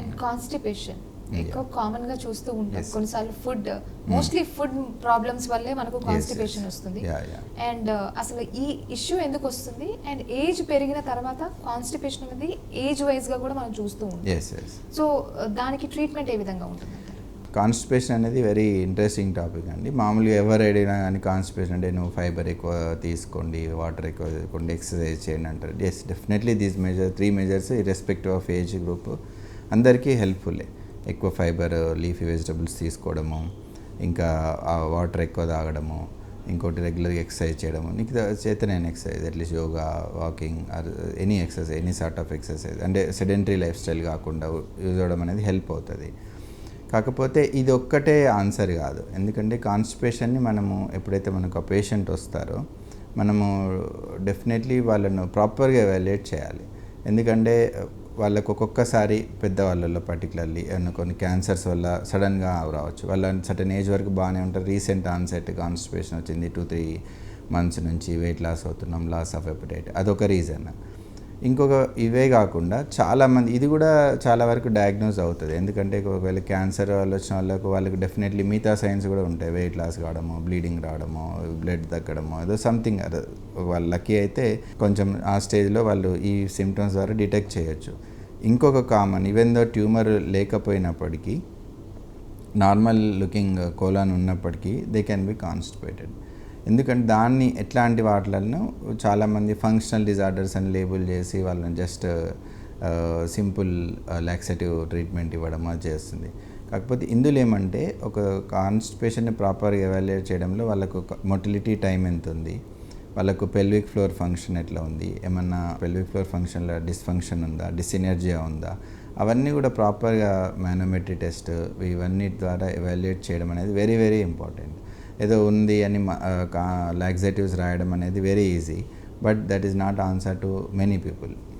And constipation ఎక్కువ కామన్గా చూస్తూ ఉంటాం. కొన్నిసార్లు ఫుడ్ మోస్ట్లీ ఫుడ్ ప్రాబ్లమ్స్ వల్లే మనకు కాన్స్టిపేషన్. వస్తుంది. అండ్ అసలు ఈ ఇష్యూ ఎందుకు వస్తుంది? అండ్ ఏజ్ పెరిగిన తర్వాత కాన్స్టిపేషన్ అనేది ఏజ్ వైజ్గా కూడా మనం చూస్తూ ఉంటాం. సో దానికి ట్రీట్మెంట్ ఏ విధంగా ఉంటుంది కాన్స్టిపేషన్ అనేది వెరీ ఇంట్రెస్టింగ్ టాపిక్ అండి. మామూలుగా ఎవరు అడిగినా కానీ కాన్స్టిపేషన్ అంటే నువ్వు ఫైబర్ ఎక్కువ తీసుకోండి వాటర్ ఎక్కువ తీసుకోండి ఎక్సర్సైజ్ చేయండి అంటారు. Yes definitely these measure three measures irrespective of age group అందరికీ హెల్ప్ఫుల్లే. ఎక్కువ ఫైబర్ లీఫీ వెజిటబుల్స్ తీసుకోవడము ఇంకా వాటర్ ఎక్కువ తాగడము ఇంకోటి రెగ్యులర్గా ఎక్సర్సైజ్ చేయడము. నీకు చేతనైన exercise at least yoga walking or any exercise any sort of exercise. అంటే సెడెంటరీ లైఫ్ స్టైల్ కాకుండా యూజ్ అవ్వడం అనేది హెల్ప్ అవుతుంది. కాకపోతే ఇది ఒక్కటే ఆన్సర్ కాదు. ఎందుకంటే కాన్స్టిపేషన్ని మనము ఎప్పుడైతే మనకు ఆ పేషెంట్ వస్తారో మనము డెఫినెట్లీ వాళ్ళను ప్రాపర్గా ఎవాల్యుయేట్ చేయాలి. ఎందుకంటే వాళ్ళకు ఒక్కొక్కసారి పెద్దవాళ్ళలో పర్టికులర్లీ కొన్ని క్యాన్సర్స్ వల్ల సడన్గా రావచ్చు. వాళ్ళ సటన్ ఏజ్ వరకు బాగానే ఉంటారు. రీసెంట్ ఆన్సెట్ కాన్స్టిపేషన్ వచ్చింది. టూ త్రీ మంత్స్ నుంచి వెయిట్ లాస్ అవుతున్నాం. లాస్ ఆఫ్ ఎపిటైట్ అదొక రీజన్ ఇంకొక ఇవే కాకుండా చాలామంది ఇది కూడా చాలా వరకు డయాగ్నోజ్ అవుతుంది. ఎందుకంటే ఒకవేళ క్యాన్సర్ వాళ్ళు వచ్చిన వాళ్ళకు వాళ్ళకి డెఫినెట్లీ మిగతా సైన్స్ కూడా ఉంటాయి. వెయిట్ లాస్ కావడము బ్లీడింగ్ రావడము బ్లడ్ తగ్గడము ఏదో సంథింగ్ వాళ్ళు లక్కీ అయితే కొంచెం ఆ స్టేజ్లో వాళ్ళు ఈ సిమ్టమ్స్ ద్వారా డిటెక్ట్ చేయొచ్చు. ఇంకొక కామన్ ఈవెన్ దో ట్యూమర్ లేకపోయినప్పటికీ నార్మల్ లుకింగ్ కోలాన్ ఉన్నప్పటికీ దే కెన్ బి కాన్స్టిపేటెడ్ ఎందుకంటే దాన్ని ఎట్లాంటి వాటిలను చాలామంది ఫంక్షనల్ డిజార్డర్స్ అని లేబుల్ చేసి వాళ్ళని జస్ట్ సింపుల్ లాక్సేటివ్ ట్రీట్మెంట్ ఇవ్వడం అది చేస్తుంది. కాకపోతే ఇందులో ఏమంటే ఒక కాన్స్టిపేషన్ని ప్రాపర్గా ఎవాల్యుయేట్ చేయడంలో వాళ్ళకు మొటిలిటీ టైం ఎంత ఉంది? వాళ్ళకు పెల్విక్ ఫ్లోర్ ఫంక్షన్ ఎట్లా ఉంది? ఏమన్నా పెల్విక్ ఫ్లోర్ ఫంక్షన్లో డిస్ఫంక్షన్ ఉందా? డిసినర్జియా ఉందా? అవన్నీ కూడా ప్రాపర్గా మ్యానోమెట్రీ టెస్ట్ ఇవన్నీ ద్వారా ఎవాల్యుయేట్ చేయడం అనేది వెరీ వెరీ ఇంపార్టెంట్ ఏదో ఉంది అని లాక్సేటివ్స్ రాయడం అనేది very easy but that is not answer to many people